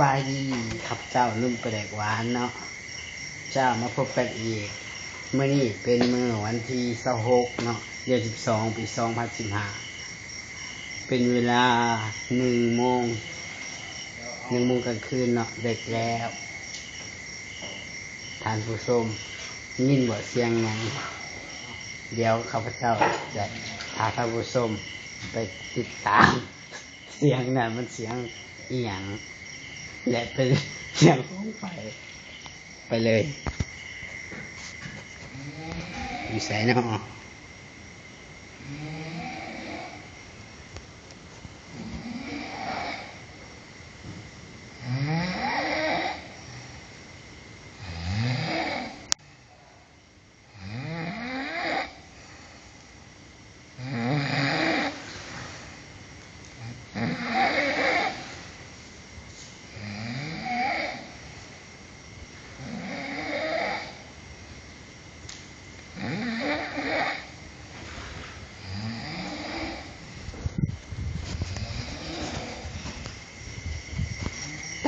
บายดีครับเจ้านุ่มประแดกหวานเนาะเจ้ามาพบกันอีกเมื่อนี้เป็นมือวันที่26เนาะเดือน12ปี2015เป็นเวลาหนึ่งโมงหนึ่งโมงกลางคืนเนาะเด็กแล้วทานผู้ชมยินบ่เสียงหยังเดี๋ยวข้าพเจ้าจะพาท่านผู้ชมไปติดตาม เสียงน่ะมันเสียงอีหยัง และเป็นเสียงของไฟไปเลยอยู่ใส่เนาะ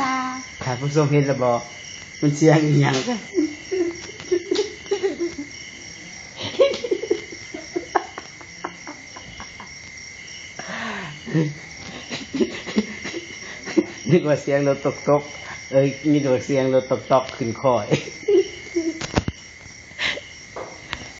ตาถ้าผู้ชมเห็นระบอมันเสียงอีหยังนึกว่าเสียงรถตกตกเอ้ยนี่ว่าเสียงรถตกตกขึ้นคอย